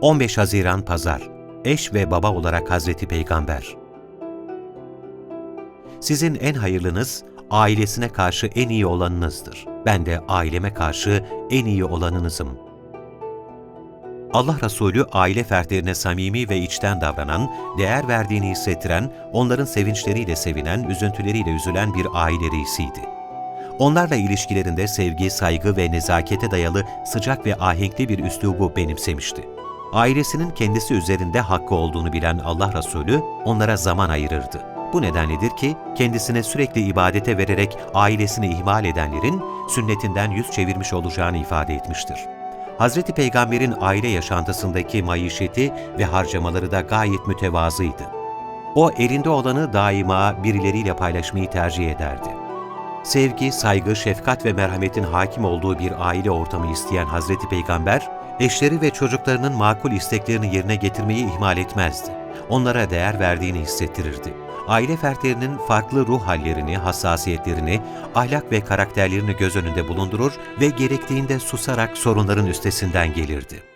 15 Haziran Pazar Eş ve baba olarak Hazreti Peygamber Sizin en hayırlınız, ailesine karşı en iyi olanınızdır. Ben de aileme karşı en iyi olanınızım. Allah Resulü aile fertlerine samimi ve içten davranan, değer verdiğini hissettiren, onların sevinçleriyle sevinen, üzüntüleriyle üzülen bir aile reisiydi. Onlarla ilişkilerinde sevgi, saygı ve nezakete dayalı sıcak ve ahenkli bir üslubu benimsemişti. Ailesinin kendisi üzerinde hakkı olduğunu bilen Allah Resulü onlara zaman ayırırdı. Bu nedenledir ki kendisine sürekli ibadete vererek ailesini ihmal edenlerin sünnetinden yüz çevirmiş olacağını ifade etmiştir. Hazreti Peygamber'in aile yaşantısındaki maişeti ve harcamaları da gayet mütevazıydı. O elinde olanı daima birileriyle paylaşmayı tercih ederdi. Sevgi, saygı, şefkat ve merhametin hakim olduğu bir aile ortamı isteyen Hazreti Peygamber, eşleri ve çocuklarının makul isteklerini yerine getirmeyi ihmal etmezdi. Onlara değer verdiğini hissettirirdi. Aile fertlerinin farklı ruh hallerini, hassasiyetlerini, ahlak ve karakterlerini göz önünde bulundurur ve gerektiğinde susarak sorunların üstesinden gelirdi.